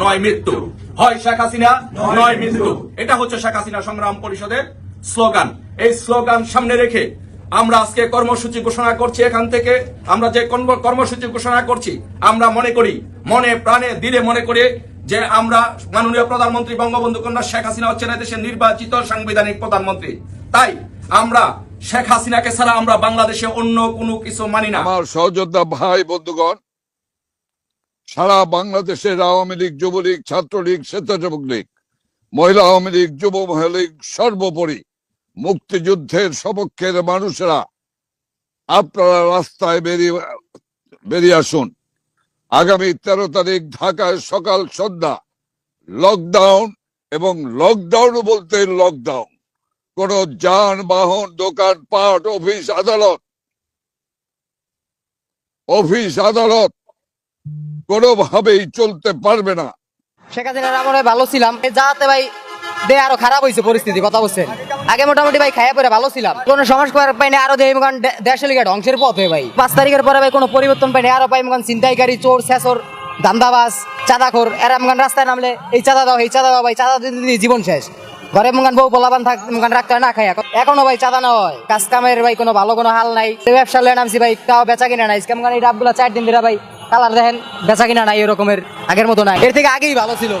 নয় মৃত্যু। হয় শেখ হাসিনা নয় মৃত্যু। এটা হচ্ছে শেখ হাসিনা সংগ্রাম পরিষদের স্লোগান। এই স্লোগান সামনে রেখে আমরা আজকে কর্মসূচি ঘোষণা করছি এখান থেকে। আমরা যে কর্মসূচি ঘোষণা করছি আমরা মনে করি মনে প্রাণে দিলে মনে করি যে আমরা মাননীয় প্রধানমন্ত্রী বঙ্গবন্ধু কন্যা শেখ হাসিনা হচ্ছেন দেশের নির্বাচিত সাংবিধানিক প্রধানমন্ত্রী। তাই আমরা শেখ হাসিনাকে ছাড়া আমরা বাংলাদেশে অন্য কোনো কিছু মানি না। আমার সহযোদ্ধা ভাই বন্ধুগণ সারা বাংলাদেশের আওয়ামী লীগ, যুবলীগ, ছাত্রলীগ, স্বেচ্ছাসেবক লীগ, মহিলা আওয়ামী লীগ, যুব মহিলা লীগ, সর্বোপরি মুক্তিযুদ্ধের সপক্ষের মানুষেরা, আপনারা রাস্তায় বেরিয়ে বেরিয়ে আসুন। আগামী তেরো তারিখ ঢাকায় সকাল সন্ধ্যা লকডাউন এবং লকডাউন বলতে লকডাউন কোন যানবাহন দোকান পাট অফিস, আদালত অফিস, আদালত কোনোভাবেই চলতে পারবে না। শেখ হাসিনার ভালো ছিলাম। যাতে ভাই দে আরও খারাপ হয়েছে পরিস্থিতি, কথা বলছেন। আগে মোটামুটি ভাই খাইয়া পরে ভালো ছিলাম। পাইনি, আরও দেয় ধ্বংসের পথে ভাই। পাঁচ তারিখের পরে ভাই কোনো পরিবর্তন পাইনি, আরও পাই ছিনতাইকারী, চোর, শেষর দান্দাবাজ চাঁদাখোর, এরা রাস্তায় নামলে এই চাঁদা দাও, এই চাঁদা দাও ভাই, চাঁদা জীবন শেষ। ঘরে মগান বউ পোলাবান থাক রাখতে না খাই এখনও ভাই চাঁদা না হয়। কাজ কামের ভাই কোনো ভালো কোনো হাল নাই। ব্যবসা লয়ে নামছি ভাই, তাও বেচা কিনা নাই। স্ক্যাম গান এই ডাবগুলো চার দিন ধরে ভাই কালার দেখেন বেচা কিনা নাই এরকমের আগের মতো নাই। এর থেকে আগেই ভালো ছিল